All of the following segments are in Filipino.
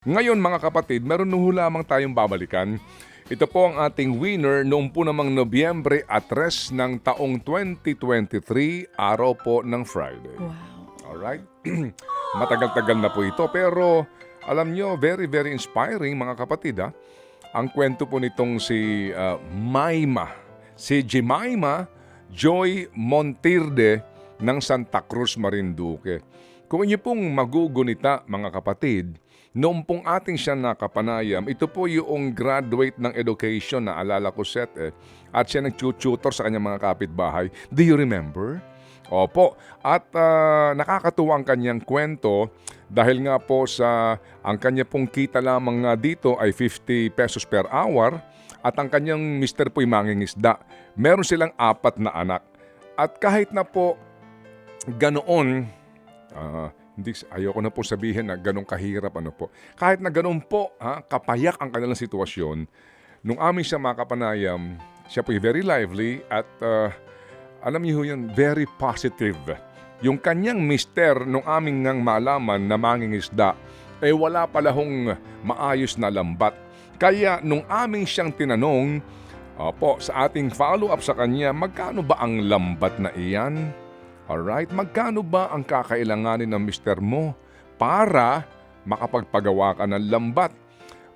Ngayon mga kapatid, meron ho lamang tayong babalikan. Ito po ang ating winner noong po namang Nobyembre at res ng taong 2023, araw po ng Friday. Wow. Alright? Matagal-tagal na po ito pero alam nyo, very very inspiring mga kapatid ha. Ang kwento po nitong si uh, Maima, si Jemima Joy Montirde ng Santa Cruz, Marinduque. Kung inyo pong magugunita mga kapatid, noong pong ating siya nakapanayam, ito po yung graduate ng education na alala ko set eh, at siya nag-tutor sa kanyang mga kapitbahay. Do you remember? Opo. At ah, nakakatuwa ang kanyang kwento dahil nga po sa ang kanya pong kita lamang nga dito ay 50 pesos per hour at ang kanyang mister po'y mangingisda. Meron silang apat na anak. At kahit na po ganoon, ah, hindi, ayoko na po sabihin na ganong kahirap ano po. Kahit na ganon po, ha, kapayak ang kanilang sitwasyon, nung amin siya makapanayam, siya po'y very lively at ah, alam niyo yun, very positive. Yung kanyang mister nung aming ngang malaman na mangingisda, eh wala pala hong maayos na lambat. Kaya nung aming siyang tinanong, opo, sa ating follow-up sa kanya, magkano ba ang lambat na iyan? Alright, magkano ba ang kakailanganin ng mister mo para makapagpagawa ka ng lambat?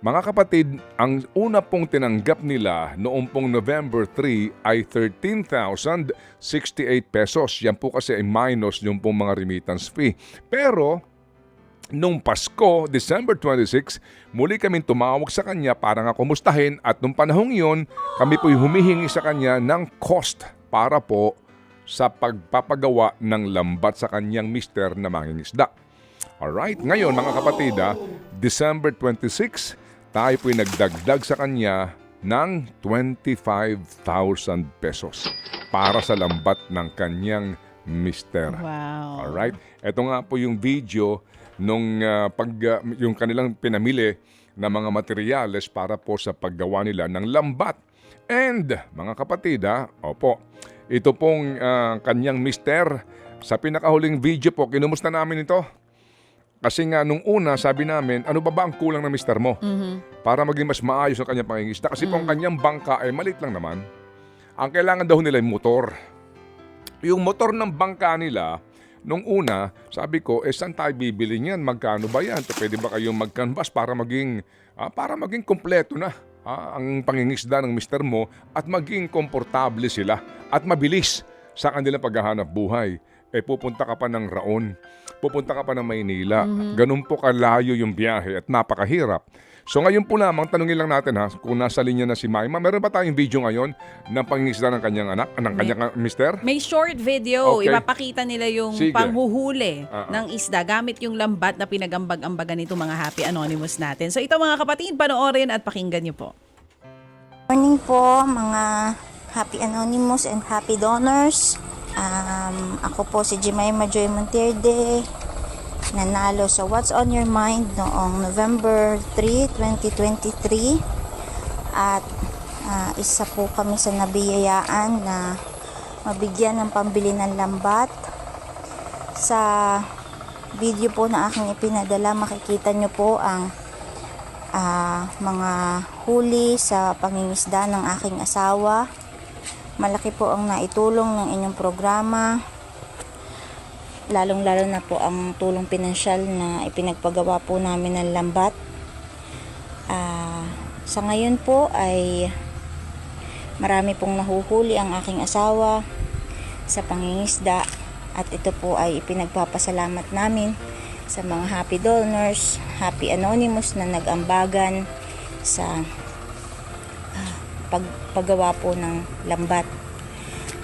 Mga kapatid, ang una pong tinanggap nila noong pong November 3 ay 13,068 pesos. Yan po kasi ay minus yung pong mga remittance fee. Pero nung Pasko, December 26, muli kaming tumawag sa kanya para nga kumustahin at nung panahong yon, kami po'y humihingi sa kanya ng cost para po sa pagpapagawa ng lambat sa kanyang mister na mangingisda. Alright, ngayon mga kapatid, ah, December 26, tayo po'y nagdagdag sa kanya ng 25,000 pesos para sa lambat ng kanyang mister. Wow. Alright? Ito nga po yung video nung ah, pag ah, yung kanilang pinamili na mga materyales para po sa paggawa nila ng lambat. And mga kapatid ha, opo, ito pong ah, kanyang mister sa pinakahuling video po, kinumusta namin ito. Kasi nga nung una sabi namin, ano ba ba ang kulang ng mister mo? Para maging mas maayos ang kanyang pangingisda. Kasi po ang kanyang bangka ay malit lang naman. Ang kailangan daw nila ay motor. Yung motor ng bangka nila, nung una, sabi ko, eh saan tayo bibili niyan? Magkano ba yan? Pwede ba kayong mag-canvas para maging, ah, para maging kompleto na ah, ang pangingisda ng mister mo at maging komportable sila at mabilis sa kanilang paghahanap buhay. Eh pupunta ka pa ng Raon, pupunta ka pa ng Maynila. Ganun po kalayo yung biyahe at napakahirap. So ngayon po lamang, tanungin lang natin ha, kung nasa linya na si Maima, meron ba tayong video ngayon ng pangingisda ng kanyang anak, ng kanyang ah, mister? May short video, Okay. ipapakita nila yung Sige. panghuhuli ah. ng isda gamit yung lambat na pinagambag-ambagan nito mga Happy Anonymous natin. So ito mga kapatid, panoorin at pakinggan niyo po. Morning po mga Happy Anonymous and Happy Donors. Um, ako po si Jemima Joy Monterde. Nanalo sa What's on Your Mind noong November 3, 2023. At ah, isa po kami sa nabiyayaan na mabigyan ng pambili ng lambat. Sa video po na aking ipinadala, makikita nyo po ang ah, mga huli sa pangingisda ng aking asawa. Malaki po ang naitulong ng inyong programa. Lalong-lalo na po ang tulong pinansyal na ipinagpagawa po namin ng lambat. Ah, sa ngayon po ay marami pong nahuhuli ang aking asawa sa pangingisda at ito po ay ipinagpapasalamat namin sa mga happy donors, happy anonymous na nag-ambagan sa ah, pag- paggawa po ng lambat.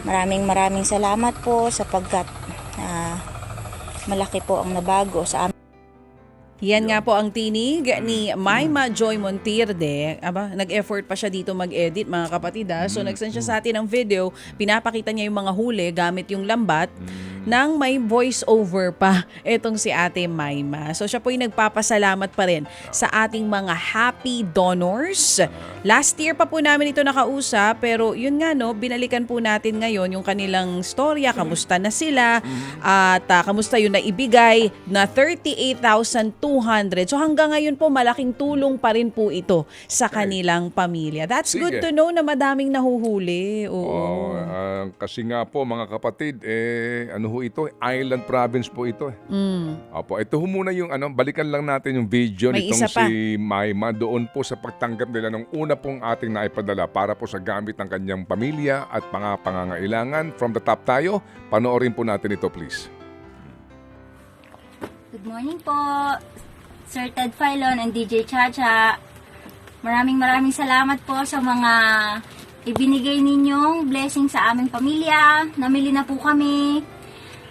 Maraming maraming salamat po sapagkat ah, malaki po ang nabago sa amin. Yan nga po ang tinig ni Maima Joy Montirde. Aba, nag-effort pa siya dito mag-edit mga kapatid ha. So nagsend siya sa atin ng video, pinapakita niya yung mga huli gamit yung lambat nang may voice over pa itong si Ate Maima. So siya po yung nagpapasalamat pa rin sa ating mga happy donors. Last year pa po namin ito nakausap pero yun nga no, binalikan po natin ngayon yung kanilang storya, kamusta na sila? At ah, kamusta yung naibigay na 38,200 200. So hanggang ngayon po malaking tulong pa rin po ito sa kanilang pamilya. That's Sige. good to know na madaming nahuhuli. Oo. Oh, ah, kasi nga po mga kapatid, eh, ano ho ito? Island province po ito. eh. Mm. Opo, ito ho muna yung ano, balikan lang natin yung video May nitong si Maima doon po sa pagtanggap nila ng una pong ating naipadala para po sa gamit ng kanyang pamilya at mga pangangailangan. From the top tayo, panoorin po natin ito please. Good morning po, Sir Ted Filon and DJ Chacha. Maraming maraming salamat po sa mga ibinigay ninyong blessing sa aming pamilya. Namili na po kami.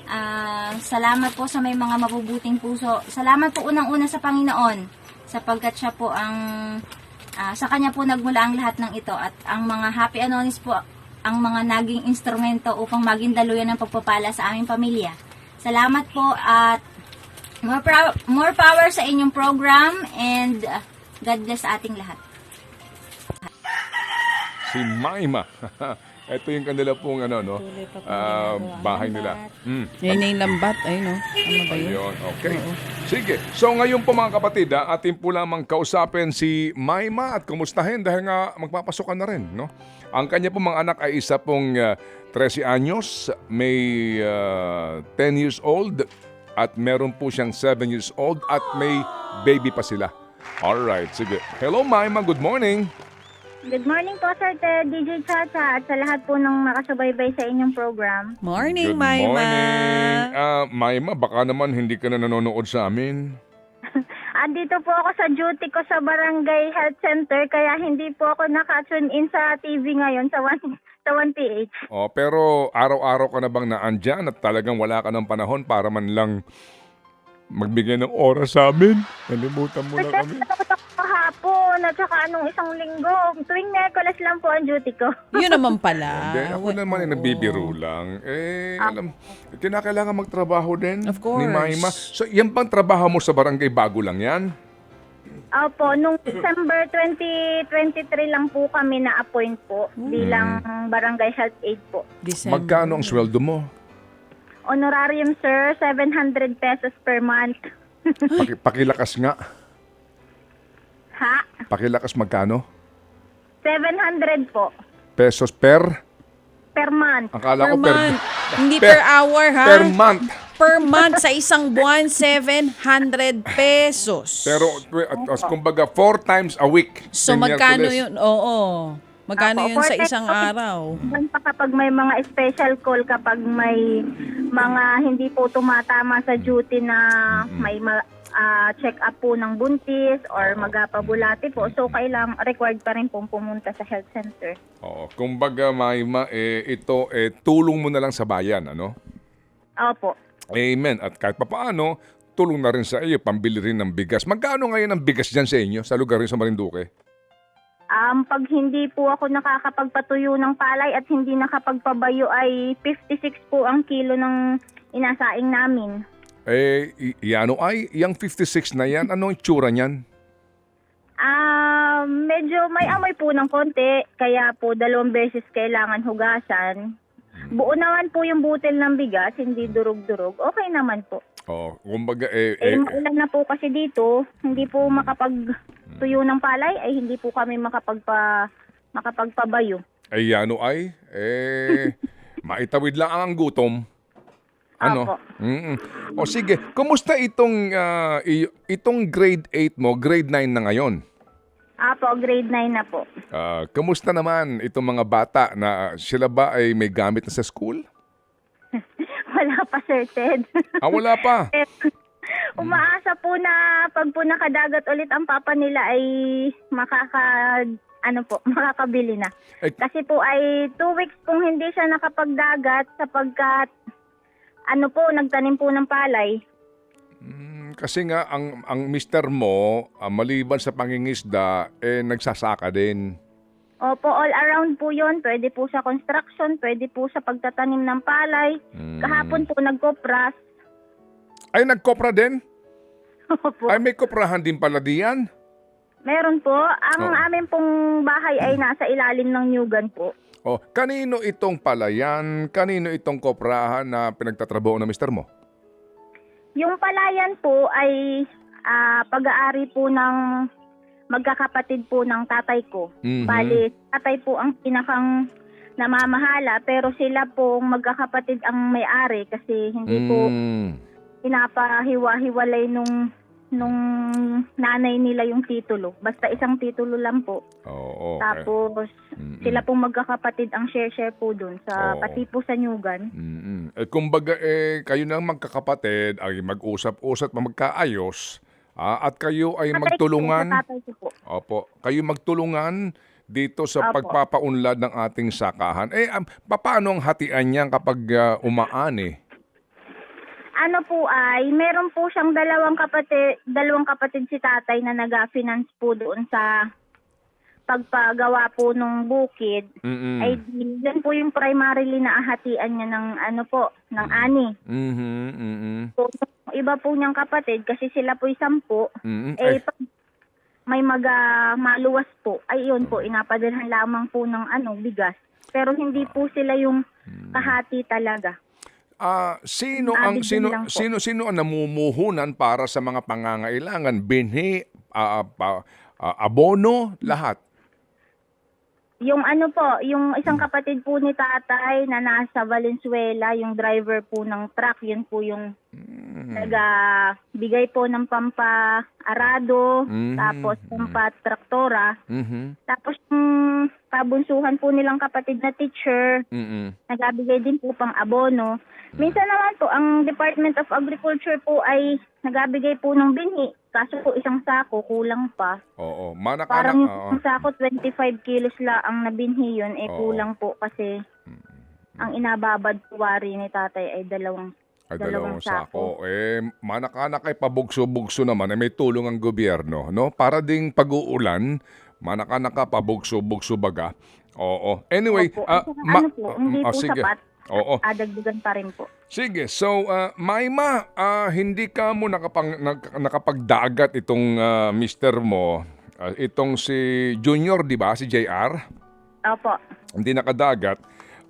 Ah, salamat po sa may mga mabubuting puso. Salamat po unang-una sa Panginoon sapagkat siya po ang ah, sa kanya po nagmula ang lahat ng ito at ang mga Happy Anonis po ang mga naging instrumento upang maging daluyan ng pagpapala sa aming pamilya. Salamat po at More, more power sa inyong program and uh, God bless sa ating lahat. Si Maima. ito yung kanila pong ano, no? ah, bahay nila. Mm. Yan yung lambat. Ayun no. Ano ba yun? Ayun, okay. Sige. So ngayon po mga kapatid, ah, atin po lamang kausapin si Maima at kumustahin dahil nga magpapasok ka na rin, no? Ang kanya po mga anak ay isa pong ah, 13 anyos, may ah, 10 years old at meron po siyang 7 years old at may baby pa sila. Alright, sige. Hello Maima, good morning. Good morning po, Sir Ted, DJ Chacha, at sa lahat po ng makasubaybay sa inyong program. Morning, Good Maima. morning. Ah, Maima, baka naman hindi ka na nanonood sa amin. Andito po ako sa duty ko sa Barangay Health Center, kaya hindi po ako naka-tune in sa TV ngayon sa 1, sa 1PH. Oh, pero araw-araw ka na bang naandyan at talagang wala ka ng panahon para man lang magbigay ng oras sa amin? Nalimutan mo na kami. kahapon at saka anong isang linggo. Tuwing Merkules lang po ang duty ko. Yun naman pala. Hindi, ako naman ay nagbibiro lang. Eh, alam, kinakailangan magtrabaho din Of ni course. Maima. So, yan bang trabaho mo sa barangay bago lang yan? Opo, nung December 2023 lang po kami na-appoint po bilang Barangay Health Aid po. December. Magkano ang sweldo mo? Honorarium, sir, 700 pesos per month. Paki, pakilakas nga. Ha? Pakilakas magkano? 700 po Pesos per? per month. Akala Per ko per, month. Hindi per, hour, ha? per month. Per month sa isang buwan, 700 pesos. Pero, at, kumbaga, four times a week. So magkano yun? Oo. Magkano Apo, yun sa isang araw? Yan pa kapag may mga special call, kapag may mga hindi po tumatama sa duty na may ma- ah, check up po ng buntis or magapabulati po. So, kailang required pa rin pong pumunta sa health center. Oo. Kumbaga, Maima, eh, ito, eh, tulong mo na lang sa bayan, ano? Opo. Amen. At kahit papaano, tulong na rin sa iyo, pambili rin ng bigas. Magkano ngayon ang bigas dyan sa inyo, sa lugar rin sa Marinduque? Um, pag hindi po ako nakakapagpatuyo ng palay at hindi nakapagpabayo ay 56 po ang kilo ng inasaing namin. Eh, y- ano ay, yung 56 na yan, anong itsura niyan? Ah, medyo may amoy po ng konti, kaya po dalawang beses kailangan hugasan. Buo naman po yung butil ng bigas, hindi durog-durog. Okay naman po. Oh, kumbaga, eh, Eh, eh, maulan na po kasi dito, hindi po makapagtuyo ng palay, ay hindi po kami makapagpa, makapagpabayo. ay ano ay, eh, maitawid lang ang gutom. Ano? Apo. Mm-mm. O sige, kumusta itong, ah, i- itong grade 8 mo, grade 9 na ngayon? Apo, grade 9 na po. Ah, kumusta naman itong mga bata na sila ba ay may gamit na sa school? Wala pa, Sir Ted. Ah, wala pa. Eh, Umaasa po na pag po nakadagat ulit ang papa nila ay makaka ano po, makakabili na. Eh, Kasi po ay two weeks kung hindi siya nakapagdagat sapagkat ano po, nagtanim po ng palay. Mm, kasi nga ang ang mister mo ah, maliban sa pangingisda eh nagsasaka din. Opo, all around po yon Pwede po sa construction, pwede po sa pagtatanim ng palay. Mm. Kahapon po nagkopras. Ay nagkopra din? Opo. Ay may koprahan din pala diyan. Meron po. Ang Oo. amin pong bahay ay nasa ilalim ng Nyugan po. Oh, kanino itong palayan? Kanino itong koprahan na pinagtatrabaho ng mister mo? Yung palayan po ay ah, pag-aari po ng magkakapatid po ng tatay ko. Mhm. Bali, tatay po ang pinakang namamahala pero sila po magkakapatid ang may-ari kasi hindi po Mm. pinapahiwa-hiwalay nung nung nanay nila yung titulo. Basta isang titulo lang po. Oo. okay. Tapos Mm-mm. sila pong magkakapatid ang share-share po dun sa Oo. pati po sa Nyugan. Mm-mm. Eh, kumbaga, eh, kayo nang magkakapatid ay mag-usap-usap, magkaayos, ah, at kayo ay Tatay ko po, magtulungan. sa tatay ko po. Opo, kayo magtulungan dito sa Opo. pagpapaunlad ng ating sakahan. Eh, um, paano ang hatian niyan kapag ah, umaani? Ano po ay, meron po siyang dalawang kapatid, dalawang kapatid si tatay na nag-finance po doon sa pagpagawa po ng bukid. Mm-mm. Ay, yan po yung primarily na ahatian niya ng ano po, ng ani. Mhm, mhm, So, iba po niyang kapatid, kasi sila po sampu, mhm. eh, pag may maga maluwas po, ay yun po, inapadalhan lamang po ng ano, bigas. Pero hindi po sila yung Hmm. kahati talaga. Ah, sino ang sino lang po. sino sino ang namumuhunan para sa mga pangangailangan? Binhi, ah, pa- ah, abono, lahat. Yung ano po, yung isang kapatid po ni tatay na nasa Valenzuela, yung driver po ng truck, yun po yung Hmm. nagbigay po ng pampa-arado, Mhm. tapos pampa-traktora. Mhm. Tapos yung pabunsuhan po nilang kapatid na teacher, Mhm. nagbibigay din po pang abono. Minsan naman po, ang Department of Agriculture po ay nagbibigay po ng binhi. Kaso po isang sako, kulang pa. Oo, manakanak. Parang oo. isang sako, 25 kilos la ang nabinhi yun, eh Oo. kulang po kasi ang inababad po wari ni tatay ay dalawang Ay, dalawang dalawang sako. Eh, manakanak ay pabugso-bugso naman, eh, may tulong ang gobyerno, no? Para ding pag-uulan, manakanak ka, pabugso-bugso baga. Oo. Anyway, Opo. ah, saka ma- ano po, hindi ah, po sige. sapat. Oo. Adagdagan pa rin po. Sige, so uh, Maima, ah, hindi ka mo nakapang, nak- nakapagdagat itong ah, mister mo, ah, itong si Junior, di ba? Si JR? Opo. Hindi nakadagat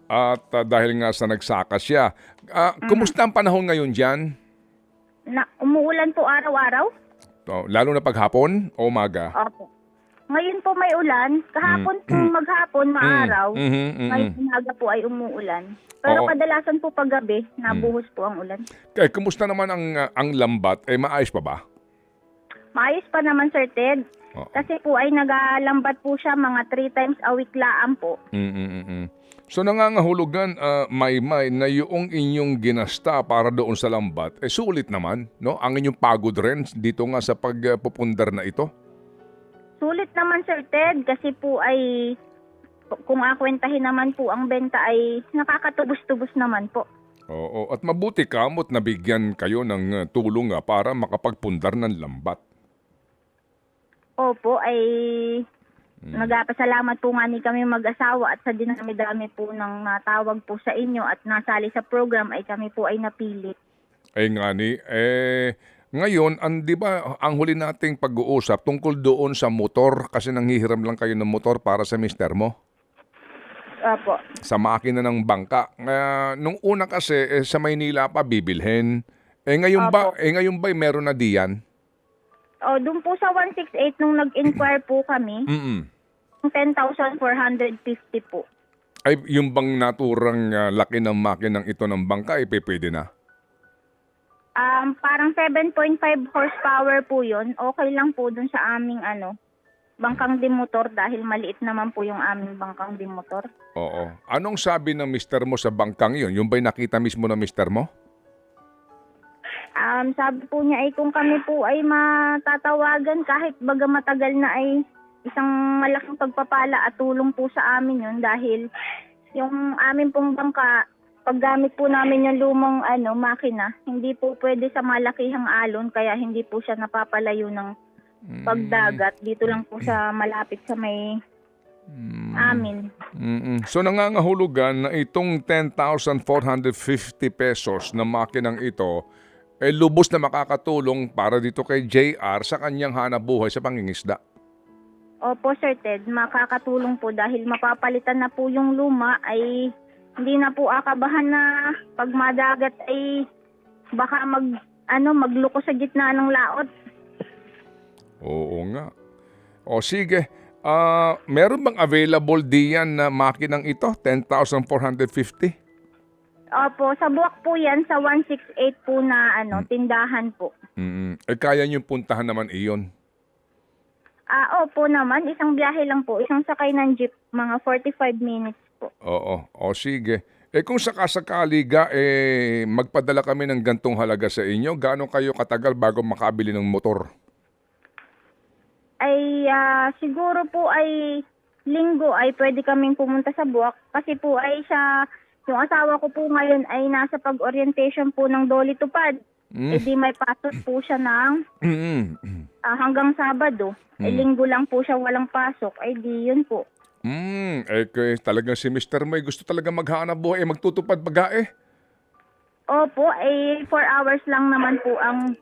at ah, dahil nga sa nagsaka siya. Ah, Kumusta ang panahon ngayon dyan? Na, umuulan po araw-araw? Oh, lalo na paghapon o umaga? Opo. Ngayon po may ulan. Kahapon po maghapon, maaraw. Mm, mhm, mhm. Ngayon umaga po ay umuulan. Pero Oo. kadalasan po paggabi, nabuhos po ang ulan. Eh, kumusta naman ang, ah, ang lambat? Eh, maayos pa ba? Maayos pa naman, Sir Ted. Oo. Kasi po ay nagalambat po siya mga three times a week laan po. Mm, mm, mm, mm. So nangangahulugan, uh, Maymay, na yung inyong ginasta para doon sa lambat, eh sulit naman, no? Ang inyong pagod rin dito nga sa pagpupundar na ito. Sulit naman, Sir Ted, kasi po ay kung akwentahin naman po ang benta ay nakakatubos-tubos naman po. Oo, at mabuti kamot nabigyan kayo ng uh, tulong nga para makapagpundar ng lambat. Opo, ay nagpasalamat po nga ni kami mag-asawa at sa dinami-dami po ng natawag po sa inyo at nasali sa program ay kami po ay napili. Eh nga ni, eh, ngayon, ang, di ba, ang huli nating pag-uusap tungkol doon sa motor kasi nanghihiram lang kayo ng motor para sa mister mo. Opo. sa makina ng bangka. Uh, nung una kasi eh, sa Maynila pa bibilhin. Eh ngayon ba, Opo. eh ngayon ba meron na diyan? O, doon po sa 168 nung nag-inquire po kami, Mm. 10,450 po. Ay yung bang naturang ah, laki ng makinang ito ng bangka eh pwede na. Um, parang 7.5 horsepower po yun. Okay lang po dun sa aming ano, bangkang dimotor dahil maliit naman po yung aming bangkang dimotor. Oo. Anong sabi ng mister mo sa bangkang yun? Yung ba'y nakita mismo ng mister mo? Um, sabi po niya ay kung kami po ay matatawagan kahit baga matagal na ay isang malaking pagpapala at tulong po sa amin yun dahil yung amin pong bangka paggamit po namin yung lumang ano makina hindi po pwede sa malakihang alon kaya hindi po siya napapalayo ng pagdagat dito lang po sa malapit sa may amin. Mm-mm. So nangangahulugan na itong 10,450 pesos na makinang ito eh lubos na makakatulong para dito kay JR sa kanyang hanap buhay sa pangingisda. Opo, Sir Ted, makakatulong po dahil mapapalitan na po yung luma ay hindi na po akabahan na pag madagat ay baka mag ano magluko sa gitna ng laot. Oo nga. O sige, ah, meron bang available diyan na makinang ito? 10,450? Opo, sa buwak po yan, sa 168 po na ano, tindahan po. Mm, eh kaya nyo puntahan naman iyon. Ah, opo naman, isang biyahe lang po, isang sakay ng jeep, mga 45 minutes po. Oo. O sige. Eh kung sakasakali ga, eh magpadala kami ng gantong halaga sa inyo, gaano kayo katagal bago makabili ng motor? Ay, ah, siguro po ay linggo ay pwede kaming pumunta sa buwak kasi po ay siya, yung asawa ko po ngayon ay nasa pag-orientation po ng Doli Tupad. Mm. Eh di may pasok po siya ng Mm, ah, hanggang Sabado. Eh Mm. linggo lang po siya walang pasok. Ay di yun po. Mm, eh kaya talagang si Mr. May gusto talaga maghanap buhay, eh magtutupad baga eh. Opo, eh 4 hours lang naman po ang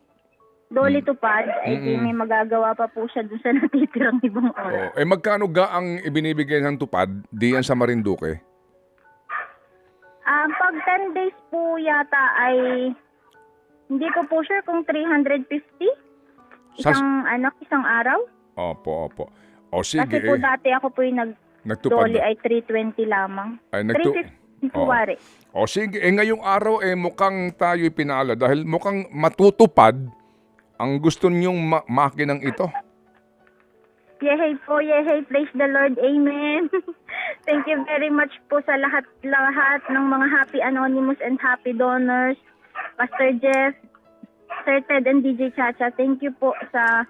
Doli Tupad. Ay di may magagawa pa po siya dun sa natitirang ibang oras. Oh, eh magkano ga ang ibinibigay ng tupad diyan sa Marinduque? Ah, pag 10 days po yata ay hindi ko po sure kung 350 Sa- isang ano, isang araw. Opo, opo. O sige, Kasi po eh, dati ako po yung nagtupad. nag-dolly ay 320 lamang. Ay, nagtu- 350 po Oo. wari. O sige, eh ngayong araw eh mukhang tayo'y pinala dahil mukhang matutupad ang gusto niyong ma- makinang ito. Yehey po, yehey, praise the Lord, amen. Thank you very much po sa lahat-lahat ng mga happy anonymous and happy donors. Pastor Jeff, Sir Ted and DJ Chacha, thank you po sa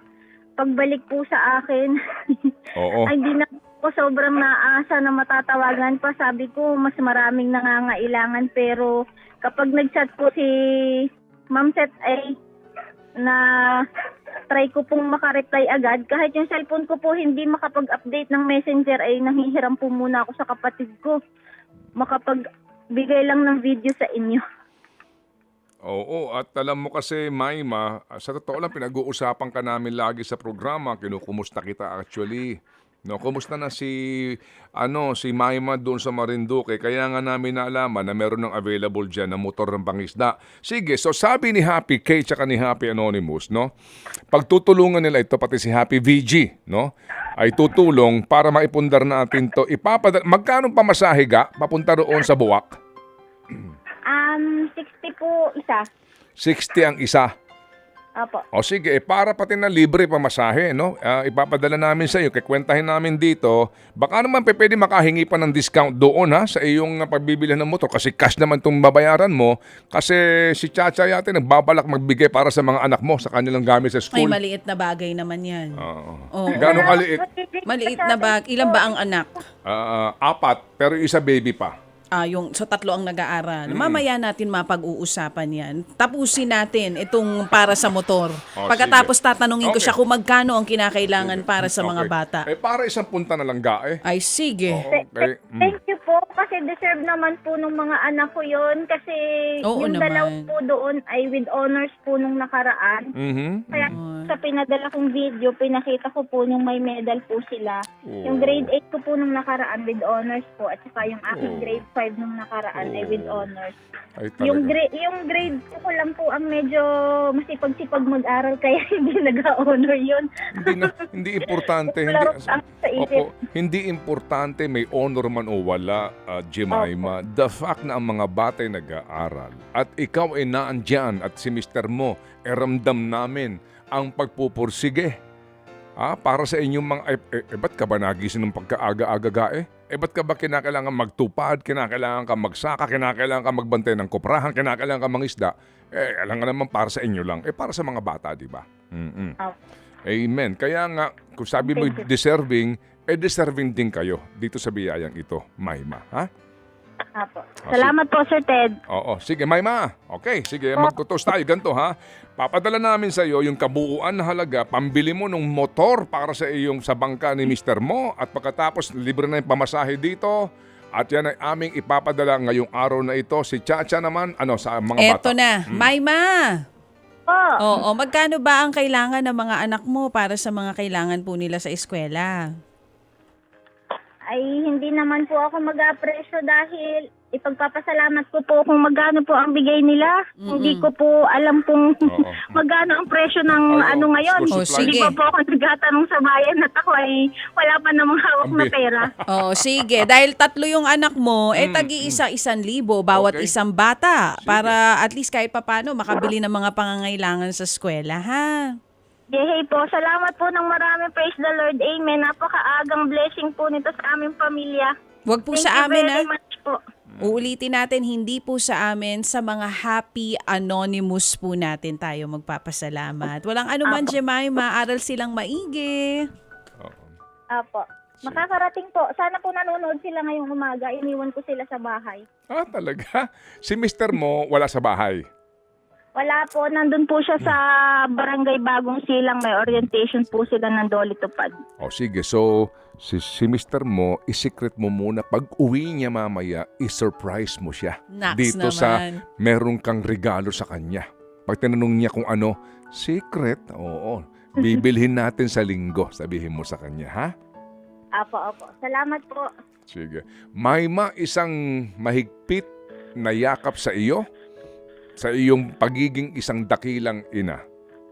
pagbalik po sa akin. Oo. Ay, di na po sobrang naasa na matatawagan pa. Sabi ko, mas maraming nangangailangan. Pero kapag nag-chat po si Ma'am Set ay na try ko pong makareply agad. Kahit yung cellphone ko po hindi makapag-update ng messenger ay nanghihiram po muna ako sa kapatid ko. Makapagbigay lang ng video sa inyo. Oo, at alam mo kasi, Maima, sa totoo lang, pinag-uusapan ka namin lagi sa programa. Kinukumusta kita actually. No, kumusta na si ano si Maima doon sa Marinduque? Kaya nga namin naalaman na meron ng available diyan na motor ng pangisda. Sige, so sabi ni Happy K tsaka ni Happy Anonymous, no? Pagtutulungan nila ito pati si Happy VG, no? Ay tutulong para maipundar natin to. Ipapadala magkano pamasahe ga papunta roon sa Buwak? Um, 60 po isa. 60 ang isa. Opo. O sige, eh, para pati na libre pamasahe, no? Ah, ipapadala namin sa iyo, kikwentahin namin dito. Baka naman pe, pwede makahingi pa ng discount doon ha, sa iyong uh, pagbibili ng motor. Kasi cash naman itong babayaran mo. Kasi si Chacha yate nagbabalak magbigay para sa mga anak mo sa kanilang gamit sa Ay, school. maliit na bagay naman yan. Oo. Oo. Gano'ng kaliit? Maliit na bag. Ilan ba ang anak? Ah, apat, pero isa baby pa. Ah, yung sa tatlo ang nag-aaral. Mamaya natin mapag-uusapan yan. Tapusin natin itong para sa motor. Oh, Pagkatapos sige. tatanungin ko Okay. siya kung magkano ang kinakailangan para sa mga Okay. bata. Eh, para isang punta na lang ga eh. Ay, sige. Okay. Mm. Thank you po kasi deserve naman po ng mga anak ko yon kasi Oo yung naman. dalaw po doon ay with honors po nung nakaraan. Mhm. Kaya sa pinadala kong video, pinakita ko po nung may medal po sila. Yung grade 8 ko po nung nakaraan with honors po at saka yung aking Oh. grade 5 nung nakaraan ay with Oh. honors. Ay, Yung grade yung grade ko ko lang po ang medyo masipag-sipag mag-aral kaya hindi nag-honor yun. hindi na, hindi importante. hindi. Opo, hindi importante may honor man o wala, uh, Jemima. The fact na ang mga bata ay nag-aaral at ikaw ay naandyan at si Mr. mo, eh ramdam namin ang pagpupursige. Ah, para sa inyong mga, eh, eh, eh, ba't ka ba nagising ng pagkaaga-aga ga eh? Eh, ba't ka ba kinakailangan magtupad, kinakailangan ka magsaka, kinakailangan ka magbantay ng kuprahan, kinakailangan ka mangisda? Eh, alam nga naman para sa inyo lang. Eh, para sa mga bata, di ba? Mm-mm. Opo. Amen. Kaya nga, kung sabi mo deserving, eh deserving din kayo dito sa biyayang ito, Maima. Ha? Apo. Salamat po Sir Ted. Oo. Sige, Maima. Okay, sige, magtutos tayo. Ganto, ha? Papadala namin sa iyo yung kabuuan na halaga, pambili mo ng motor para sa iyong sa bangka ni Mr. Mo at pagkatapos libre na yung pamasahe dito. At yan ay aming ipapadala ngayong araw na ito. Si Chacha naman, ano, sa mga bata. Eto na. Mayma! Po. Oo, magkano ba ang kailangan ng mga anak mo para sa mga kailangan po nila sa eskwela? Ay hindi naman po ako mag-apresyo dahil ipagpapasalamat ko po kung magkano po ang bigay nila. Hindi ko po alam kung Oo. magkano ang presyo ng oo. ano ngayon. Oh. Hindi sige. pa po ako nagtatanong sa bayan at ako ay wala pa namang hawak na pera. Oh, sige. Dahil tatlo yung anak mo, eh tagi-isa isang libo bawat Mm, Okay. isang bata Sige. para at least kahit papano makabili ng mga pangangailangan sa eskwela, ha? Yehey po, salamat po ng marami. Praise the Lord. Amen. Napakaagang blessing po nito sa aming pamilya. Huwag po Thank sa you amin, ha? very much po. Uulitin natin, hindi po sa amin, sa mga happy anonymous po natin tayo magpapasalamat. Walang anuman, Jemima, aral silang maigi. Oo. Apo. Makakarating po. Sana po nanonood sila ngayong umaga. Iniwan ko sila sa bahay. Ah, talaga? Si mister mo wala sa bahay. Wala po. Nandun po siya sa Barangay Bagong Silang. May orientation po sila ng Dolly Tupad. O sige, so si, si mister mo, isikret mo muna. Pag uwi niya mamaya, isurprise mo siya. Naks Dito naman. sa meron kang regalo sa kanya. Pag tinanong niya kung ano, secret, oo. Bibilhin natin sa linggo, sabihin mo sa kanya, ha? Apo, apo. Salamat po. Sige. Mayma, isang mahigpit na yakap sa iyo, sa iyong pagiging isang dakilang ina.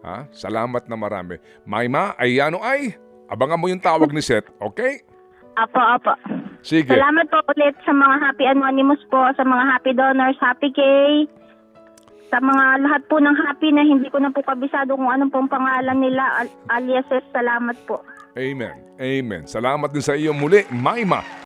Ha? Salamat na marami. Mayma, ay ano ay? Abangan mo yung tawag ni Seth, okay? Apo, apo. Sige. Salamat po ulit sa mga Happy Anonymous po, sa mga Happy Donors, Happy K, sa mga lahat po ng Happy na hindi ko na po kabisado kung anong pong pangalan nila, al- aliases, salamat po. Amen. Amen. Salamat din sa iyo muli, Mayma.